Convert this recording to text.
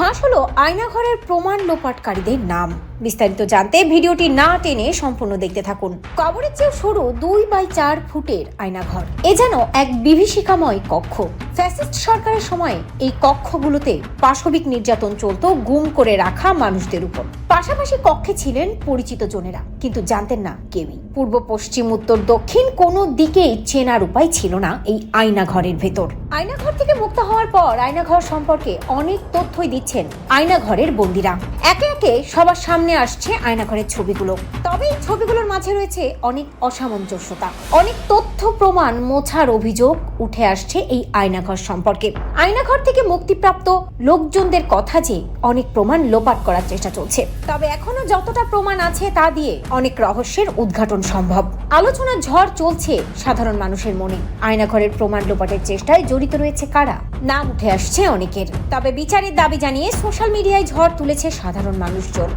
ফাঁস হলো আয়নাঘরের প্রমাণ লোপাটকারীদের নাম। বিস্তারিত জানতে ভিডিওটি না টেনে সম্পূর্ণ দেখতে থাকুন। কবরের চেয়েও সরু দুই বাই চার ফুটের আয়নাঘর। এ যেন এক বিভীষিকাময় কক্ষ। ফ্যাসিস্ট সরকারের সময়ে এই কক্ষগুলোতে পাশবিক নির্যাতন চলত গুম করে রাখা মানুষদের উপর। পাশাপাশি কক্ষে ছিলেন পরিচিত জনেরা, কিন্তু জানতেন না কেউই। পূর্ব, পশ্চিম, উত্তর, দক্ষিণ কোনো দিকেই চেনার উপায় ছিল না এই আয়নাঘরের ভেতর। আয়নাঘর থেকে মুক্ত হওয়ার পর আয়নাঘর সম্পর্কে অনেক তথ্যই দিচ্ছেন আয়নাঘরের বন্দিরা। একে একে সবার সামনে আসছে আয়নাঘরের ছবিগুলো। তবে ছবিগুলোর মাঝে রয়েছে অনেক অসামঞ্জস্যতা। অনেক তথ্য প্রমাণ মোছার অভিযোগ উঠে আসছে এই আয়নাঘর সম্পর্কে। আয়নাঘর থেকে মুক্তিপ্রাপ্ত লোকজনদের কথা যে অনেক প্রমাণ লোপাট করার চেষ্টা চলছে। তবে এখনও যতটা প্রমাণ আছে তা দিয়ে অনেক রহস্যের উদ্ঘাটন সম্ভব। আলোচনার ঝড় চলছে সাধারণ মানুষের মনে। আয়নাঘরের প্রমাণ লোপাটের চেষ্টায় জড়িত রয়েছে কারা? নাম উঠে আসছে অনেকের। তবে বিচারের দাবি জানিয়ে সোশ্যাল মিডিয়ায় ঝড় তুলেছে সাধারণ মানুষজন।